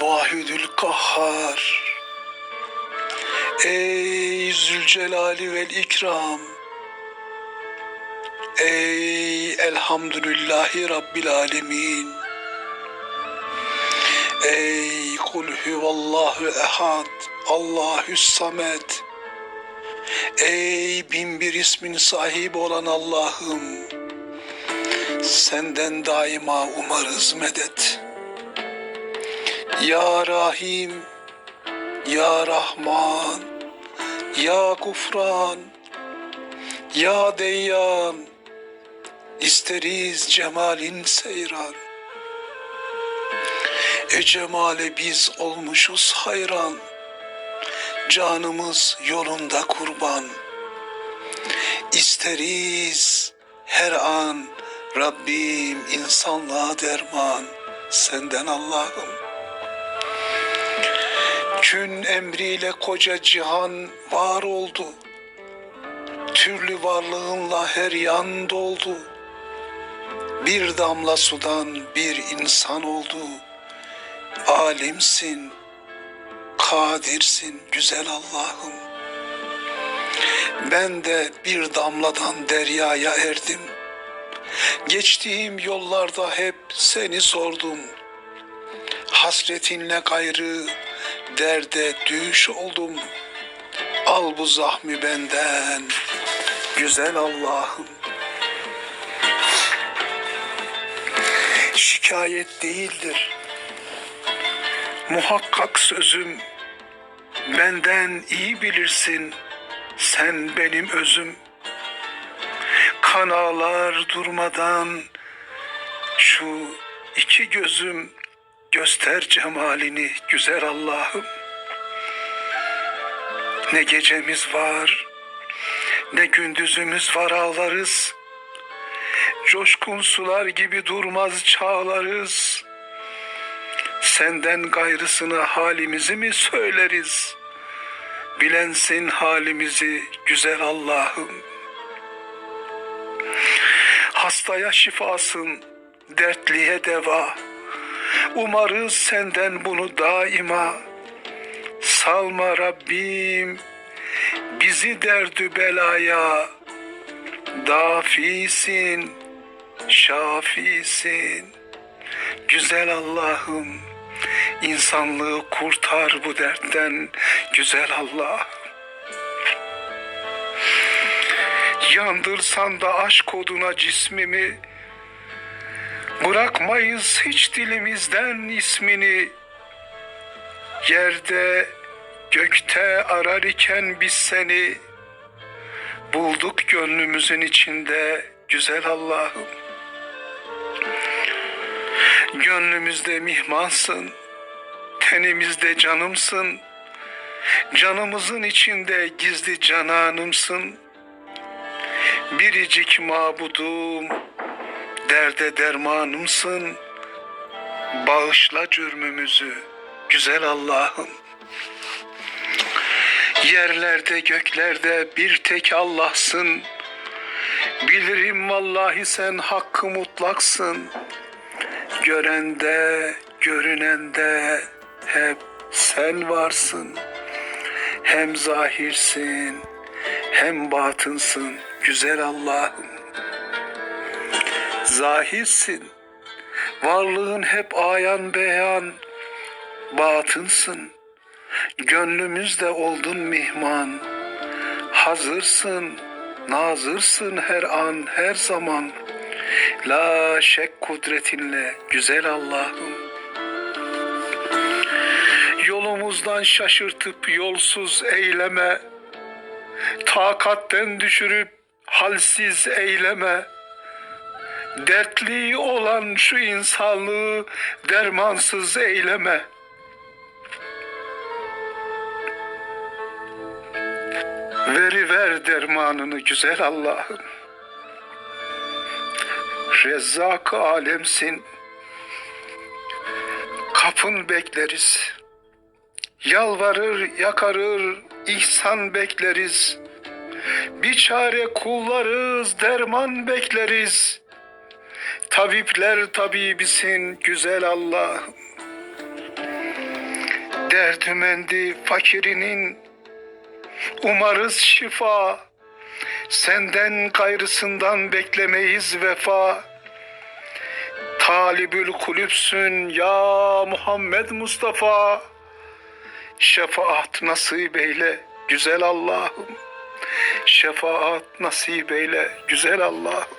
Vahidül Kahhar. Ey Zülcelali vel İkram. Ey Elhamdülillahi Rabbil Alemin. Ey Kul Huvallahu Ehad Allahü Samet. Ey bin bir ismin sahibi olan Allah'ım. Senden daima umarız medet Ya Rahim Ya Rahman Ya Gufran Ya Deyyan İsteriz cemalin seyran. E cemale biz olmuşuz hayran Canımız yolunda kurban. İsteriz her an Rabbim insanlığa derman Senden Allah'ım Kün emriyle koca cihan var oldu. Türlü varlığınla her yan doldu. Bir damla sudan bir insan oldu. Alimsin, kadirsin güzel Allah'ım. Ben de bir damladan deryaya erdim. Geçtiğim yollarda hep seni sordum. Hasretinle gayrı derde düş oldum. Al bu zahmi benden güzel Allah'ım. Şikayet değildir. Muhakkak sözüm Benden iyi bilirsin. Sen benim özüm. Kan ağlar durmadan Şu iki gözüm Göster cemalini güzel Allah'ım Ne gecemiz var Ne gündüzümüz var ağlarız Coşkun sular gibi durmaz çağlarız Senden gayrısını halimizi mi söyleriz? Bilensin halimizi güzel Allah'ım. Hastaya şifasın, dertliye deva. Umarız senden bunu daima. Salma Rabbim bizi derdü belaya. Dafisin, şafisin. Güzel Allah'ım, insanlığı kurtar bu dertten güzel Allah. Yandırsan da aşk oduna cismimi, bırakmayız hiç dilimizden ismini. Yerde, gökte arar iken biz seni, bulduk gönlümüzün içinde güzel Allah'ım. Gönlümüzde mihmansın, tenimizde canımsın, canımızın içinde gizli cananımsın. Biricik mabudum, derde dermanımsın. Bağışla cürmümüzü, güzel Allah'ım. Yerlerde göklerde bir tek Allah'sın. Bilirim vallahi sen hakkı mutlaksın. Görende, görünende hep sen varsın. Hem zahirsin, hem batınsın güzel Allah'ım. Zahirsin, varlığın hep ayan beyan, batınsın. Gönlümüzde oldun mihman, hazırsın, nazırsın her an, her zaman. La şek kudretinle güzel Allah'ım. Yolumuzdan şaşırtıp yolsuz eyleme. Takatten düşürüp halsiz eyleme. Dertli olan şu insanlığı dermansız eyleme. Veriver dermanını güzel Allah'ım. Rezzak alemsin. Kapın bekleriz. Yalvarır, yakarır, ihsan bekleriz. Bir çare kullarız, derman bekleriz. Tabipler tabibisin güzel Allah'ım. Derdümendi fakirinin umarız şifa. Senden gayrısından beklemeyiz vefa. Talibül kulüpsün ya Muhammed Mustafa. Şefaat nasip eyle güzel Allah'ım. Şefaat nasip eyle güzel Allah'ım.